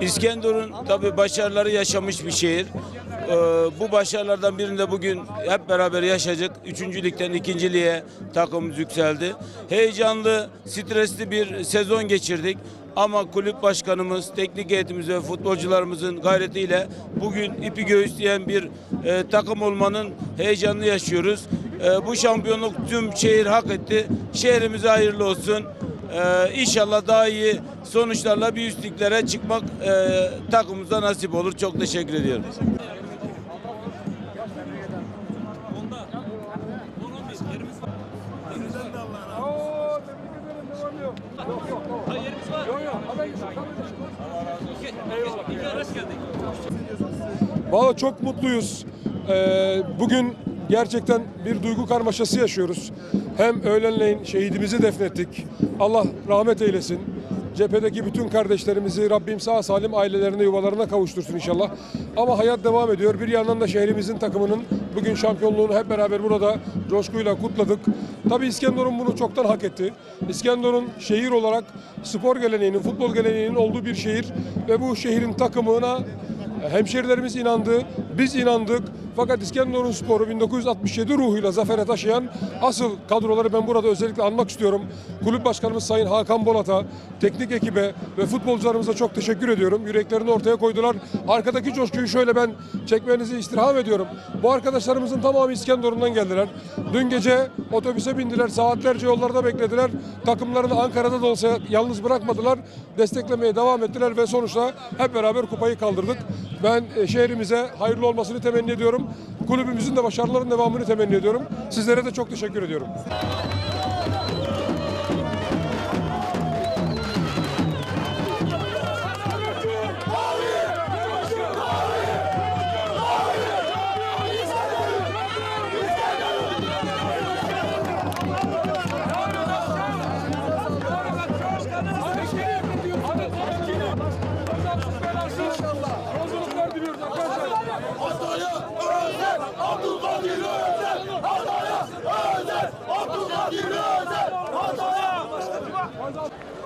İskenderun tabi başarıları yaşamış bir şehir. Ee, bu başarılardan birinde bugün hep beraber yaşayacak. Üçüncü ligden ikinciliğe takımımız yükseldi. Heyecanlı, stresli bir sezon geçirdik. Ama kulüp başkanımız, teknik heyetimiz ve futbolcularımızın gayretiyle bugün ipi göğüsleyen bir e, takım olmanın heyecanını yaşıyoruz. E, bu şampiyonluk tüm şehir hak etti. Şehrimize hayırlı olsun. Ee, inşallah daha iyi sonuçlarla bir üstlüklere çıkmak e, takımımıza nasip olur. Çok teşekkür ediyorum. Valla çok mutluyuz. Ee, bugün gerçekten bir duygu karmaşası yaşıyoruz. Hem öğlenleyin şehidimizi defnettik. Allah rahmet eylesin. Cephedeki bütün kardeşlerimizi Rabbim sağ salim ailelerine yuvalarına kavuştursun inşallah. Ama hayat devam ediyor. Bir yandan da şehrimizin takımının bugün şampiyonluğunu hep beraber burada coşkuyla kutladık. Tabii İskenderun bunu çoktan hak etti. İskenderun şehir olarak spor geleneğinin, futbol geleneğinin olduğu bir şehir ve bu şehrin takımına Hemşerilerimiz inandı, biz inandık. Fakat İskenderun Sporu 1967 ruhuyla zafere taşıyan asıl kadroları ben burada özellikle anmak istiyorum. Kulüp Başkanımız Sayın Hakan Bolat'a, teknik ekibe ve futbolcularımıza çok teşekkür ediyorum. Yüreklerini ortaya koydular. Arkadaki coşkuyu şöyle ben çekmenizi istirham ediyorum. Bu arkadaşlarımızın tamamı İskenderun'dan geldiler. Dün gece otobüse bindiler, saatlerce yollarda beklediler. Takımlarını Ankara'da da olsa yalnız bırakmadılar. Desteklemeye devam ettiler ve sonuçta hep beraber kupayı kaldırdık. Ben e, şehrimize hayırlı olmasını temenni ediyorum. Kulübümüzün de başarıların devamını temenni ediyorum. Sizlere de çok teşekkür ediyorum. Hold up.